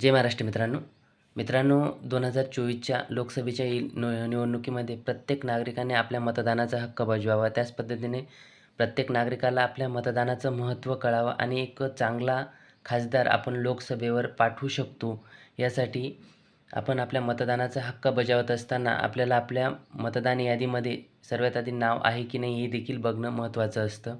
जय महाराष्ट्र मित्रांनो. मित्रांनो दोन हजार चोवीसच्या लोकसभेच्या निवडणुकीमध्ये प्रत्येक नागरिकाने आपल्या मतदानाचा हक्क बजवावा. त्याच पद्धतीने प्रत्येक नागरिकाला आपल्या मतदानाचं महत्त्व कळावं आणि एक चांगला खासदार आपण लोकसभेवर पाठवू शकतो. यासाठी आपण आपल्या मतदानाचा हक्क बजावत असताना आपल्याला आपल्या मतदान यादीमध्ये सर्वात आधी नाव आहे की नाही हे देखील बघणं महत्त्वाचं असतं.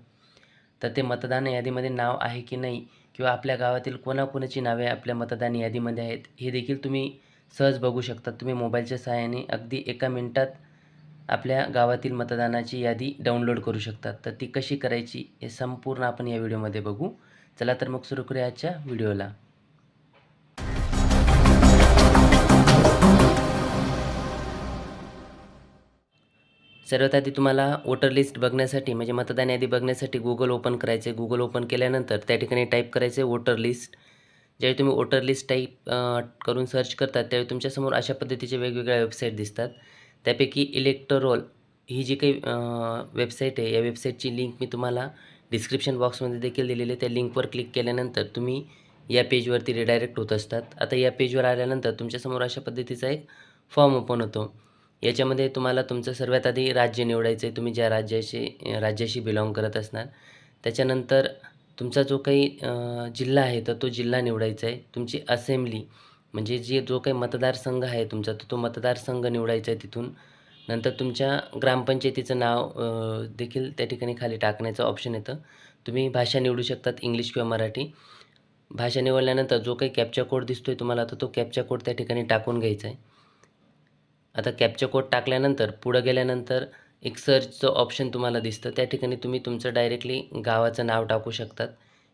तर ते मतदान यादीमध्ये नाव आहे की नाही किंवा आपल्या गावातील कोणाकोणाची नावे आपल्या मतदान यादीमध्ये आहेत हे देखील तुम्ही सहज बघू शकता. तुम्ही मोबाईलच्या सहाय्याने अगदी एका मिनटात आपल्या गावातील मतदानाची यादी डाउनलोड करू शकतात तर ती कशी करायची हे संपूर्ण आपण या व्हिडिओमध्ये बघू. चला तर मग सुरू करूया आजच्या व्हिडिओला. सर्वात आधी तुम्हाला वोटर लिस्ट बघण्यासाठी म्हणजे मतदान यादी बघण्यासाठी गुगल ओपन करायचे गुगल ओपन केल्यानंतर त्या ठिकाणी टाईप करायचे वोटर लिस्ट ज्यावेळी तुम्ही वोटर लिस्ट टाईप करून सर्च करतात त्यावेळी तुमच्यासमोर अशा पद्धतीचे वेगवेगळ्या वेबसाईट दिसतात. त्यापैकी इलेक्टरोल ही जी काही वेबसाईट आहे या वेबसाईटची लिंक मी तुम्हाला डिस्क्रिप्शन बॉक्समध्ये देखील दिलेली आहे. त्या लिंकवर क्लिक केल्यानंतर तुम्ही या पेजवरती रिडायरेक्ट होत असतात. आता या पेजवर आल्यानंतर तुमच्यासमोर अशा पद्धतीचा एक फॉर्म ओपन होतो. याच्यामध्ये तुम्हाला तुमचं सर्वात आधी राज्य निवडायचं आहे. तुम्ही ज्या राज्याशी राज्याशी बिलॉंग करत असणार त्याच्यानंतर तुमचा जो काही जिल्हा आहे तर तो जिल्हा निवडायचा आहे. तुमची असेंब्ली म्हणजे जे जो काही मतदारसंघ आहे तुमचा तर तो मतदारसंघ निवडायचा आहे तिथून. नंतर तुमच्या ग्रामपंचायतीचं नाव देखील त्या ठिकाणी खाली टाकण्याचं ऑप्शन येतं. तुम्ही भाषा निवडू शकतात इंग्लिश किंवा मराठी. भाषा निवडल्यानंतर जो काही कॅप्चा कोड दिसतो आहे तुम्हाला तर तो कॅप्चा कोड त्या ठिकाणी टाकून घ्यायचा आहे. आता कॅप्चा कोड टाकल्यानंतर पुढं गेल्यानंतर एक सर्चचं ऑप्शन तुम्हाला दिसतं. त्या ठिकाणी तुम्ही तुमचं डायरेक्टली गावाचं नाव टाकू शकतात.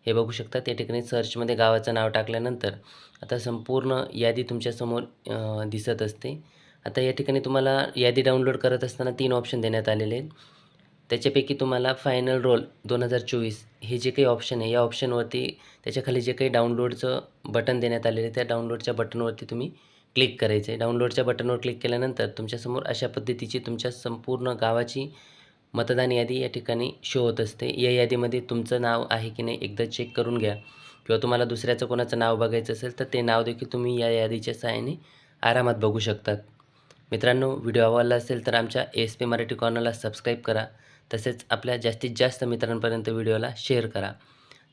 हे बघू शकता त्या ठिकाणी सर्चमध्ये गावाचं नाव टाकल्यानंतर आता संपूर्ण यादी तुमच्यासमोर दिसत असते. आता या ठिकाणी तुम्हाला यादी डाउनलोड करत असताना तीन ऑप्शन देण्यात आलेले आहेत. त्याच्यापैकी तुम्हाला फायनल रोल दोन हजार चोवीस हे जे काही ऑप्शन आहे या ऑप्शनवरती त्याच्याखाली जे काही डाउनलोडचं बटन देण्यात आलेलं आहे त्या डाउनलोडच्या बटनवरती तुम्ही क्लिक करायचं आहे डाउनलोडच्या बटनवर क्लिक केल्यानंतर तुमच्यासमोर अशा पद्धतीची तुमच्या संपूर्ण गावाची मतदान यादी या ठिकाणी शो होत असते. या यादीमध्ये तुमचं नाव आहे की नाही एकदा चेक करून घ्या. किंवा तुम्हाला दुसऱ्याचं कोणाचं नाव बघायचं असेल तर ते नाव देखील तुम्ही या यादीच्या सहाय्याने आरामात बघू शकतात. मित्रांनो व्हिडिओ आवडला असेल तर आमच्या एस पी मराठी कॉर्नरला सबस्क्राईब करा. तसेच आपल्या जास्तीत जास्त मित्रांपर्यंत व्हिडिओला शेअर करा.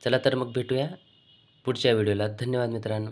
चला तर मग भेटूया पुढच्या व्हिडिओला. धन्यवाद मित्रांनो.